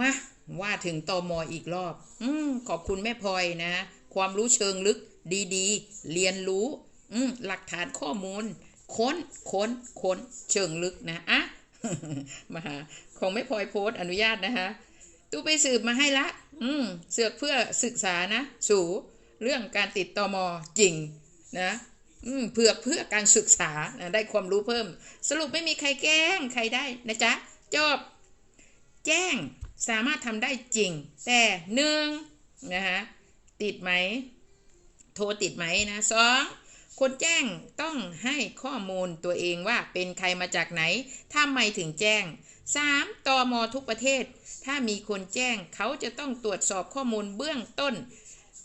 มาว่าถึงตอมออีกรอบ อืมขอบคุณแม่พลอยนะ ความรู้เชิงลึกดีๆ เรียนรู้ อืมหลักฐานข้อมูล ค้นค้นค้นเชิงลึกนะอะมาหาของแม่พลอยโพส์อนุญาตนะคะตู้ไปสืบมาให้ละ อืมเสือกเพื่อศึกษานะ สูเรื่องการติดตอมอจริงนะอืเพื่อเพื่อการศึกษานะได้ความรู้เพิ่ม สรุปไม่มีใครแกล้งใครได้นะจ๊ะจบ แจ้ง สามารถทำได้จริง แต่หนึ่งนะคะติดไหม โทรติดไหมนะสองคนแจ้งต้องให้ข้อมูลตัวเองว่าเป็นใครมาจากไหนถ้าไม่ถึงแจ้ง 3. ตอมอทุกประเทศ ถ้ามีคนแจ้งเขาจะต้องตรวจสอบข้อมูลเบื้องต้น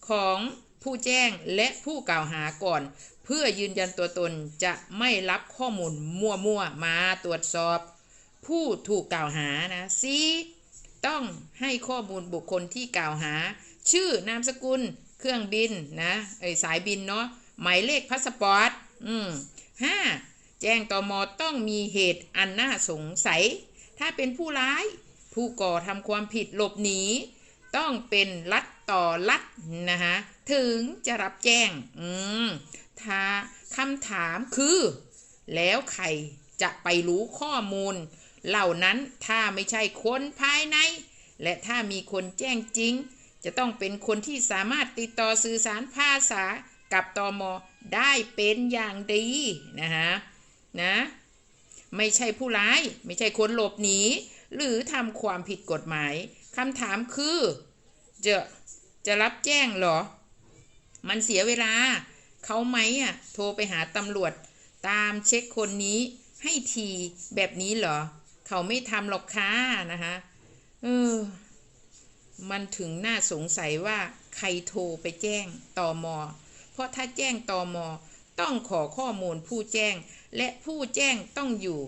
ของผู้แจ้งและผู้กล่าวหาก่อน เพื่อยืนยันตัวตนจะไม่รับข้อมูลมั่วๆมาตรวจสอบ ผู้ถูกกล่าวหานะสี ต้องให้ข้อมูลบุคคลที่กล่าวหา ชื่อนามสกุล เครื่องบินนะไอสายบินเนาะหมายเลขพาสปอร์ตอืมห้าแจ้งตอมอต้องมีเหตุอันน่าสงสัย ถ้าเป็นผู้ร้าย ผู้ก่อทำความผิดหลบหนี ต้องเป็นรัดต่อรัดนะคะถึงจะรับแจ้ง อืมถ้าคำถามคือ แล้วใครจะไปรู้ข้อมูล เหล่านั้นถ้าไม่ใช่คนภายใน และถ้ามีคนแจ้งจริง จะต้องเป็นคนที่สามารถติดต่อสื่อสารภาษากับตอมอได้เป็นอย่างดีนะฮะนะไม่ใช่ผู้ร้าย ไม่ใช่คนหลบหนี หรือทำความผิดกฎหมายคำถามคือ จะจะรับแจ้งหรอ มันเสียเวลา เขาไหมอะ โทรไปหาตำรวจ ตามเช็คคนนี้ให้ทีแบบนี้เหรอ เขาไม่ทำหรอกค่ะนะคะเออมันถึงน่าสงสัยว่าใครโทรไปแจ้งตอมอเพราะถ้าแจ้งตอมอต้องขอข้อมูลผู้แจ้ง และผู้แจ้งต้องอยู่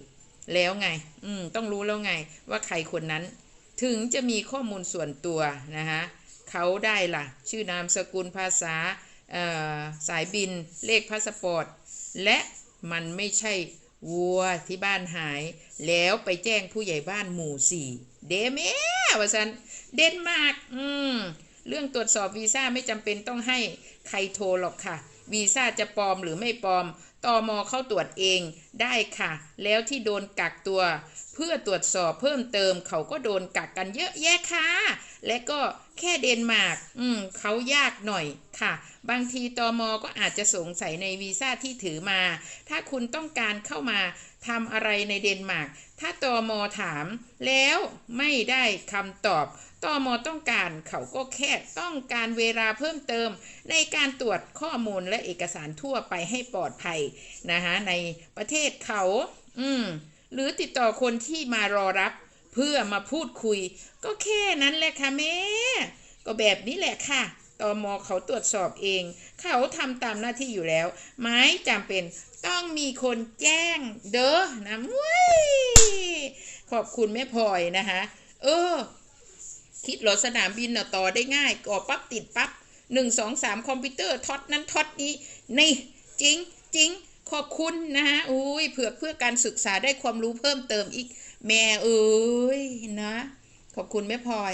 แล้วไง อืม ต้องรู้แล้วไง ว่าใครคนนั้น ถึงจะมีข้อมูลส่วนตัวนะคะเขาได้ล่ะ ชื่อนามสกุลภาษาสายบิน เลขพาสปอร์ต และมันไม่ใช่ วัวที่บ้านหาย แล้วไปแจ้งผู้ใหญ่บ้านหมู่สี่เดเมว่าสันเดนมาร์กอืมเรื่องตรวจสอบวีซ่าไม่จำเป็นต้องให้ใครโทรหรอกค่ะ วีซ่าจะปลอมหรือไม่ปลอม ตอมอเข้าตรวจเองได้ค่ะ แล้วที่โดนกักตัว เพื่อตรวจสอบเพิ่มเติมเขาก็โดนกักกันเยอะแยะค่ะ และก็แค่เดนมาร์กอืมเขายากหน่อยค่ะ บางทีตอมอก็อาจจะสงสัยในวีซ่าที่ถือมา ถ้าคุณต้องการเข้ามา ทำอะไรในเดนมาร์ก ถ้าตอมอถาม แล้วไม่ได้คำตอบตอมอต้องการเขาก็แค่ต้องการเวลาเพิ่มเติม ในการตรวจข้อมูลและเอกสารทั่วไปให้ปลอดภัยนะคะในประเทศเขา อืม หรือติดต่อคนที่มารอรับ เพื่อมาพูดคุย ก็แค่นั้นแหละค่ะแม่ ก็แบบนี้แหละค่ะ ตอมอเขาตรวจสอบเอง เขาทำตามหน้าที่อยู่แล้ว ไม่จำเป็นต้องมีคนแจ้งเด้อนะมุ้ยขอบคุณแม่พลอยนะคะเออ คิดหรอสนามบินน่ะต่อได้ง่ายก่อปั๊บติดปั๊บหนึ่งสองสามคอมพิวเตอร์ท็อตนั้นท็อตนี้นี่จริงจริงขอบคุณนะฮะอุ้ยเผื่อเพื่อการศึกษาได้ความรู้เพิ่มเติมอีก แม่เอ้ยนะ ขอบคุณแม่พลอย